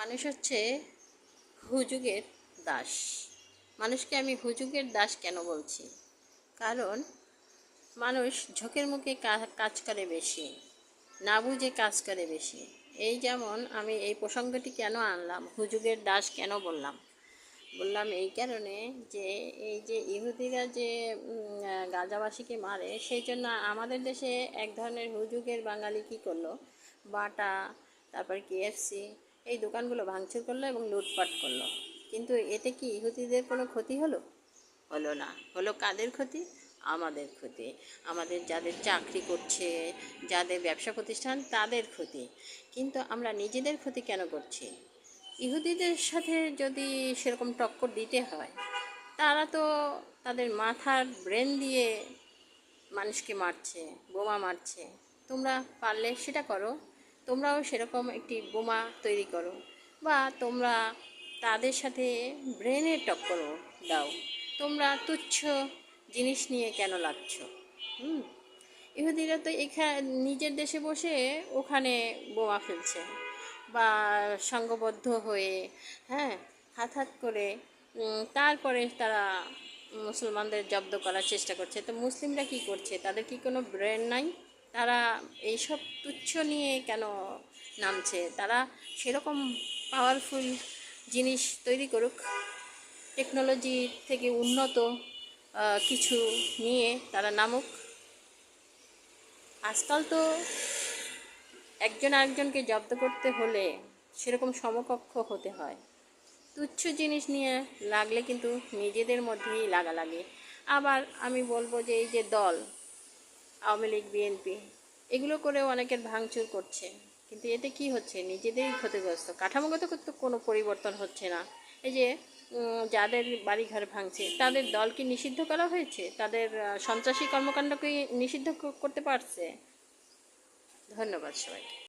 মানুষ হচ্ছে হুজুগের দাস। মানুষকে আমি হুজুগের দাস কেন বলছি? কারণ মানুষ ঝোঁকের মুখে কাজ করে বেশি, না বুঝে কাজ করে বেশি। এই যেমন আমি এই প্রসঙ্গটি কেন আনলাম, হুজুগের দাস কেন বললাম? বললাম এই কারণে যে, এই যে ইহুদিরা যে গাজাবাসীকে মারে, সেই জন্য আমাদের দেশে এক ধরনের হুজুগের বাঙালি কী করল? বাটা, তারপর কেএফসি এই দোকানগুলো ভাঙচুর করল এবং লুটপাট করল। কিন্তু এতে কি ইহুদিদের কোনো ক্ষতি হলো? হলো না। হলো কাদের ক্ষতি? আমাদের ক্ষতি। আমাদের যাদের চাকরি করছে, যাদের ব্যবসা প্রতিষ্ঠান, তাদের ক্ষতি। কিন্তু আমরা নিজেদের ক্ষতি কেন করছি? ইহুদিদের সাথে যদি সেরকম টক্কর দিতে হয়, তারা তো তাদের মাথার ব্রেন দিয়ে মানুষকে মারছে, বোমা মারছে। তোমরা পারলে সেটা করো। তোমরাও সেরকম একটি বোমা তৈরি করো বা তোমরা তাদের সাথে ব্রেনের টক্কর দাও। তোমরা তুচ্ছ জিনিস নিয়ে কেন লাগছ? হুম? ইহুদিরা তো এখানে নিজের দেশে বসে ওখানে বোমা ফেলছে বা সংঘবদ্ধ হয়ে হ্যাঁ হাত হাত করে তারপরে তারা মুসলমানদের জব্দ করার চেষ্টা করছে। তো মুসলিমরা কি করছে? তাদের কি কোনো ব্রেন নাই? তারা এইসব তুচ্ছ নিয়ে কেন নামছে? তারা সেরকম পাওয়ারফুল জিনিস তৈরি করুক টেকনোলজি থেকে উন্নত কিছু নিয়ে তারা নামুক। আজকাল তো একজন আরেকজনকে জব্দ করতে হলে সেরকম সমকক্ষ হতে হয়। তুচ্ছ জিনিস নিয়ে লাগলে কিন্তু নিজেদের মধ্যেই লাগা লাগে। আবার আমি বলব যে এই যে দল আওয়ামী লীগ, বিএনপি, এগুলো করে অনেকের ভাঙচুর করছে। কিন্তু এতে কি হচ্ছে? নিজেদেরই ক্ষতিগ্রস্ত। কাঠামোগত তো কোনো পরিবর্তন হচ্ছে না। এই যে যাদের বাড়িঘর ভাঙছে, তাদের দলকে নিষিদ্ধ করা হয়েছে? তাদের সন্ত্রাসী কর্মকাণ্ডকে নিষিদ্ধ করতে পারছে? ধন্যবাদ সবাইকে।